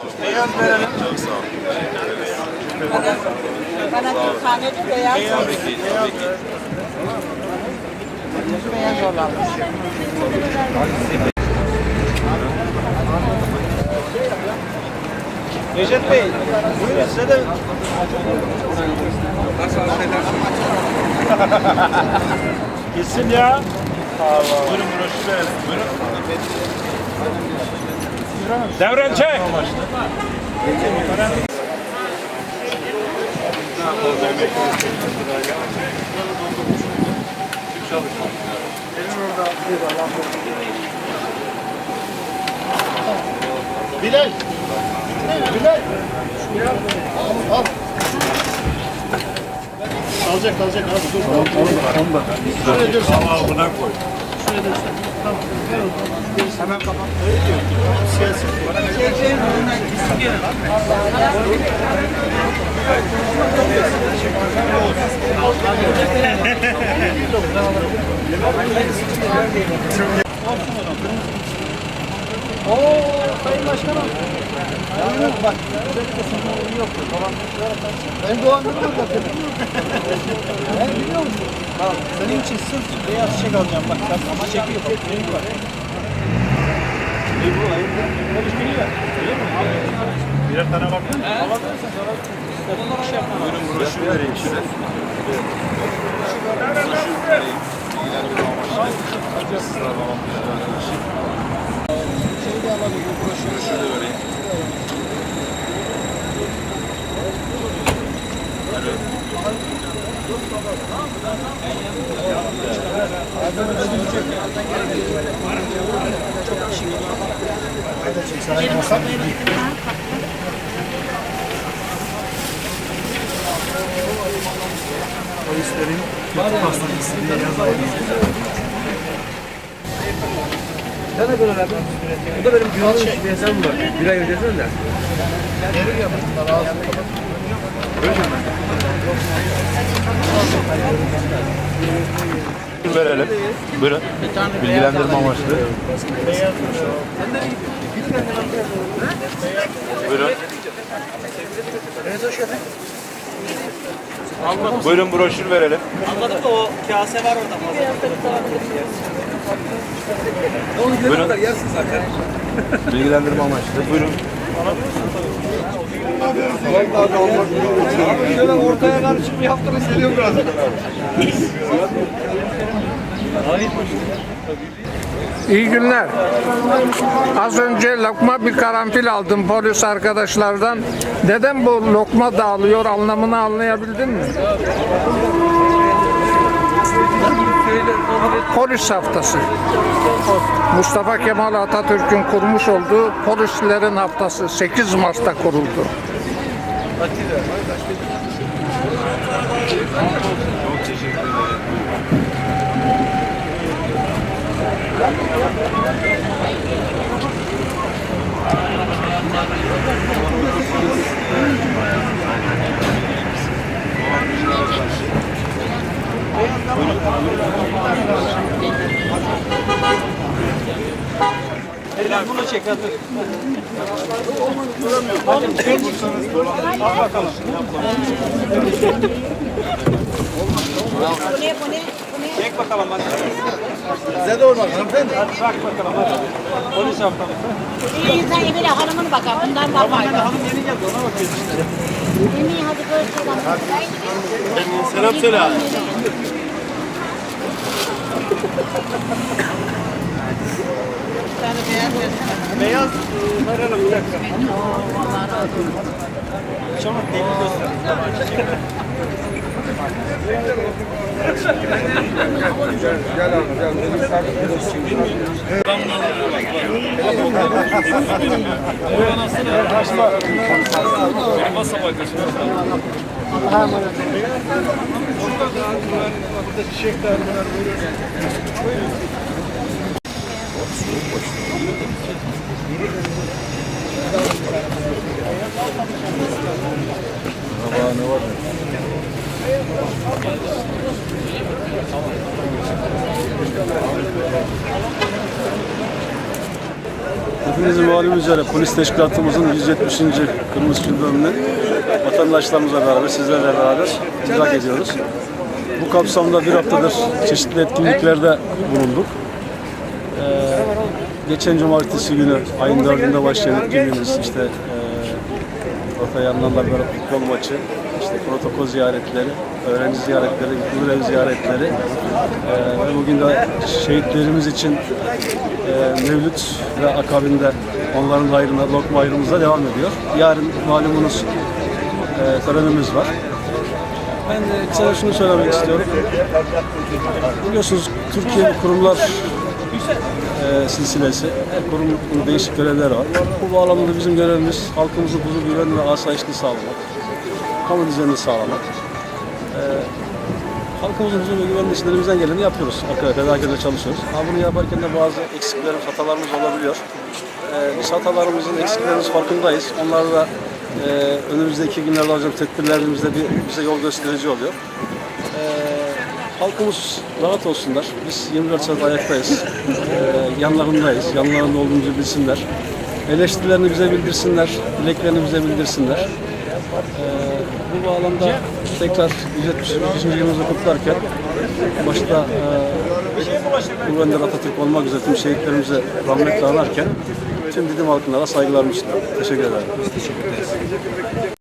Beyaz verelim. Çok sağ olun. Bana bir tane de beyaz. Tabii ki, tabii ki. Beyaz olan. Necdet Bey, buyurun size de Gitsin ya. Buyurun broşür verelim. Buyurun. Devren çek. Bilal. Bilal. Al. Al. Kalacak kalacak abi dur. Tamam tamam. Şuraya dur. Buna koy. Şuraya dur. Tamam. Hemen kapat. Gelsin. Oo Sayın Başkanım. Bak, özellikle sana iyi yoktu. Tamam. Ben Doğan Gül'üm bakın. Ben biliyor musun? Bak, senin için sırf beyaz çiçek alacağım. Bak, bak çiçek yok. Renk var. Ne bu? Ayıptır. Konuşturuyor. Öyle mi? Birer tane baktın mı? Alabilirsin. Sonra şey. Buyurun broşür vereyim size. Broşür vereyim. Bilgilendirme amaçlı. Sizler babam Broşür de vereyim. Polislerin kötü hastanesi diye yazalım. Sana göre abi. Bu da benim güvenli bir hesabım var. Bir ay ödesen de. Gelir ya ağzını kapat. Verelim. Buyurun. Bilgilendirme amaçlı. Buyurun. Buyurun broşür verelim. Anladık da o kase var orada. Buyurun. Bilgilendirme amaçlı. Buyurun. Şöyle ortaya karışık bir haftalık geliyor biraz. İyi günler. Az önce lokma bir karanfil aldım polis arkadaşlardan. Neden bu lokma dağılıyor anlamını anlayabildin mi? Polis haftası. Mustafa Kemal Atatürk'ün kurmuş olduğu polislerin haftası 8 Mart'ta kuruldu. Bunu çek hadi. Hadi çek. Al bakalım. Bu ne bu ne? Bu ne? Çek bakalım hadi. Size de olmaz hanımefendi. Hadi bak bakalım hadi. Polis haftamızı. Bir insan Emine hanımını bakar. Bundan daha faydalı. hanım yeni geldi ona bakıyoruz işte. Emine hadi böyle Selam söyle abi tane beyaz göstereyim. Beyaz var hanım bir dakika. Allah razı olsun. Şama deli göstereyim. gel abi gel. Benim Allah'a emanet olun. Burada çiçekler var. Böyle. Hepinizin malum üzere polis teşkilatımızın 170. Kırmızı Yıl dönümünü vatandaşlarımızla beraber, sizlerle beraber idrak ediyoruz. Bu kapsamda bir haftadır çeşitli etkinliklerde bulunduk. Ee, geçen cumartesi günü ayın 4'ünde başlayan etkinliğimiz işte e, Rota yanlarla böyle futbol maçı, protokol ziyaretleri, öğrenci ziyaretleri, ev ziyaretleri ve bugün de şehitlerimiz için e, Mevlüt ve akabinde onların hayrına, lokma hayrımıza devam ediyor. Yarın malumunuz e, törenimiz var. Ben de kısaca şunu söylemek istiyorum. Biliyorsunuz Türkiye kurumlar e, silsilesi. Her kurumun değişik görevleri var. Bu bağlamda bizim görevimiz halkımızın huzur, güven ve asayişini sağlamak. Kamu düzenini sağlamak. E, halkımızın huzur ve güvenliği elimizden geleni yapıyoruz. Arkadaşlar fedakarla çalışıyoruz. Ama bunu yaparken de bazı eksiklerimiz, hatalarımız olabiliyor. E, biz hatalarımızın, eksiklerimiz farkındayız. Onlar da e, önümüzdeki günlerde alacağım tedbirlerimizde bir, bize yol gösterici oluyor. E, halkımız rahat olsunlar. Biz 24 saat ayaktayız. E, yanlarındayız. Yanlarında olduğumuzu bilsinler. Eleştirilerini bize bildirsinler. Dileklerini bize bildirsinler. E, bu bağlamda tekrar 170. yılımızı kutlarken başta e, Önder Atatürk olmak üzere tüm şehitlerimize rahmetle anarken tüm Didim halkına da saygılarımı sunuyorum. Teşekkür ederim.